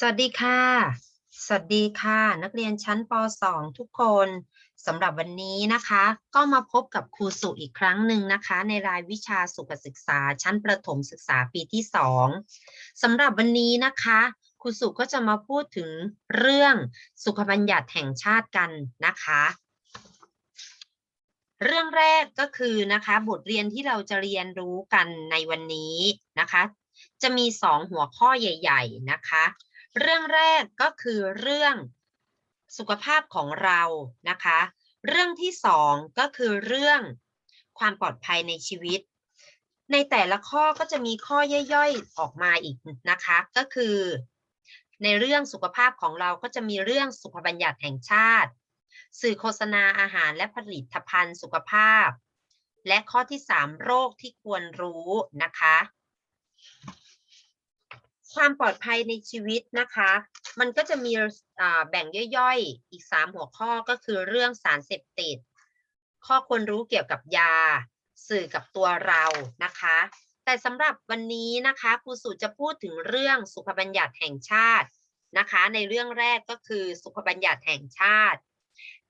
สวัสดีค่ะ สวัสดีค่ะ นักเรียนชั้นป .2 ทุกคนสำหรับวันนี้นะคะ ก็มาพบกับครูสุอีกครั้งหนึ่งนะคะ ในรายวิชาสุขศึกษาชั้นประถมศึกษาปีที่ 2สำหรับวันนี้นะคะครูสุก็จะมาพูดถึงเรื่องสุขบัญญัติแห่งชาติกันนะคะ เรื่องแรกก็คือนะคะ บทเรียนที่เราจะเรียนรู้กันในวันนี้นะคะ จะมีสองหัวข้อใหญ่ ๆ นะคะ เรื่องแรกก็คือเรื่องสุขภาพของเรานะคะ เรื่องที่สองก็คือเรื่องความปลอดภัยในชีวิต ในแต่ละข้อก็จะมีข้อย่อยๆออกมาอีกนะคะ ก็คือ ในเรื่องสุขภาพของเราก็จะมีเรื่องสุขบัญญัติแห่งชาติ สื่อโฆษณาอาหารและผลิตภัณฑ์สุขภาพ และข้อที่ 3 โรคที่ควรรู้นะคะ ความปลอดภัยในชีวิตนะคะ มันก็จะมีแบ่งย่อยๆ อีก 3 หัวข้อก็คือเรื่องสารเสพติด ข้อควรรู้เกี่ยวกับยา สื่อกับตัวเรานะคะ แต่สำหรับวันนี้นะคะครูสุจะพูดถึงเรื่องสุขบัญญัติแห่งชาตินะคะ ในเรื่องแรกก็คือสุขบัญญัติแห่งชาติ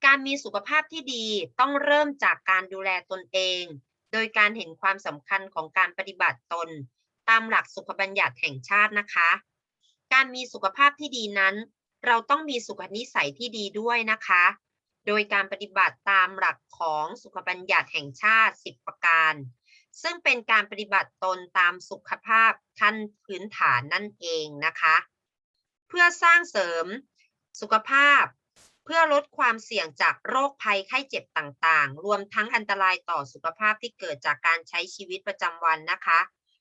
การมีสุขภาพที่ดีต้องเริ่มจากการดูแลตนเอง โดยการเห็นความสำคัญของการปฏิบัติตน ตามหลักสุขบัญญัติแห่งชาตินะคะ การมีสุขภาพที่ดีนั้น เราต้องมีสุขนิสัยที่ดีด้วยนะคะ โดยการปฏิบัติตามหลักของสุขบัญญัติแห่งชาติ 10 ประการ ซึ่งเป็นการปฏิบัติตนตามสุขภาพขั้นพื้นฐานนั่นเองนะคะ เพื่อสร้างเสริมสุขภาพเพื่อลดความเสี่ยงจากโรคภัยไข้เจ็บต่างๆ รวมทั้งอันตรายต่อสุขภาพที่เกิดจากการใช้ชีวิตประจำวันนะคะ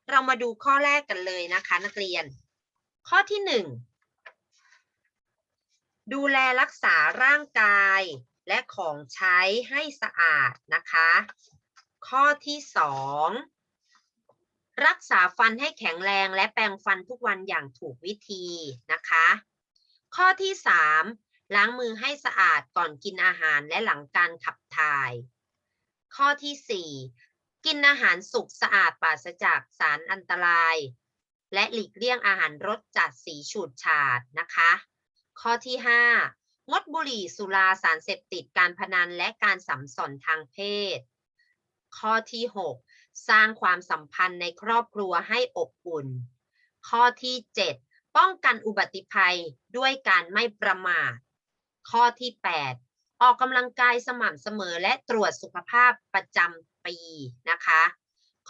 เรามาดูข้อแรกกันเลยนะคะ นักเรียน ข้อที่หนึ่งดูแลรักษาร่างกายและของใช้ให้สะอาดนะคะ ข้อที่สองรักษาฟันให้แข็งแรงและแปรงฟันทุกวันอย่างถูกวิธีนะคะ ข้อที่สามล้างมือให้สะอาดก่อนกินอาหารและหลังการขับถ่าย ข้อที่สี่ กินอาหารสุกสะอาดปราศจากสารอันตราย และหลีกเลี่ยงอาหารรสจัดสีฉูดฉาดนะคะ ข้อที่ห้างดบุหรี่สุราสารเสพติดการพนันและการสัมสนทางเพศ ข้อที่หกสร้างความสัมพันธ์ในครอบครัวให้อบอุ่น ข้อที่เจ็ดป้องกันอุบัติภัยด้วยการไม่ประมาท ข้อที่ 8 ออกกำลังกายสม่ำเสมอและตรวจสุขภาพประจำ ปีนะคะ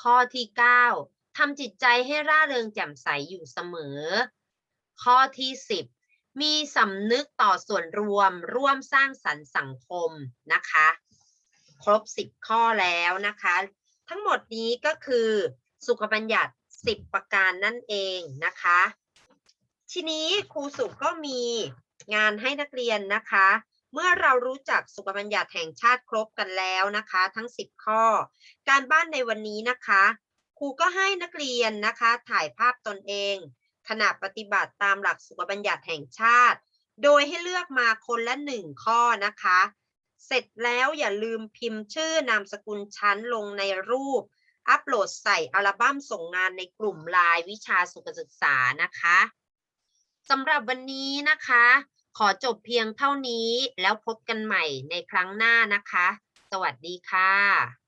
ข้อที่ 9ทำจิตใจให้ร่าเริงแจ่มใสอยู่เสมอ ข้อที่ 10 มีสำนึกต่อส่วนรวมร่วมสร้างสรรค์สังคมนะคะ ครบ 10 ข้อแล้วนะคะ ทั้งหมดนี้ก็คือสุขบัญญัติ 10 ประการนั่นเองนะคะ ทีนี้ครูสุก็มีงานให้นักเรียนนะคะ เมื่อเรารู้จักสุขบัญญัติแห่งชาติครบกันแล้วนะคะ ทั้ง 10 ข้อ การบ้านในวันนี้นะคะ ครูก็ให้นักเรียนนะคะ ถ่ายภาพตนเอง ขณะปฏิบัติตามหลักสุขบัญญัติแห่งชาติ โดยให้เลือกมาคนละหนึ่งข้อนะคะ เสร็จแล้วอย่าลืมพิมพ์ชื่อนามสกุลชั้นลงในรูป อัปโหลดใส่อัลบั้มส่งงานในกลุ่มไลน์วิชาสุขศึกษานะคะสำหรับวันนี้นะคะ ขอจบเพียงเท่านี้แล้วพบกันใหม่ในครั้งหน้านะคะ สวัสดีค่ะ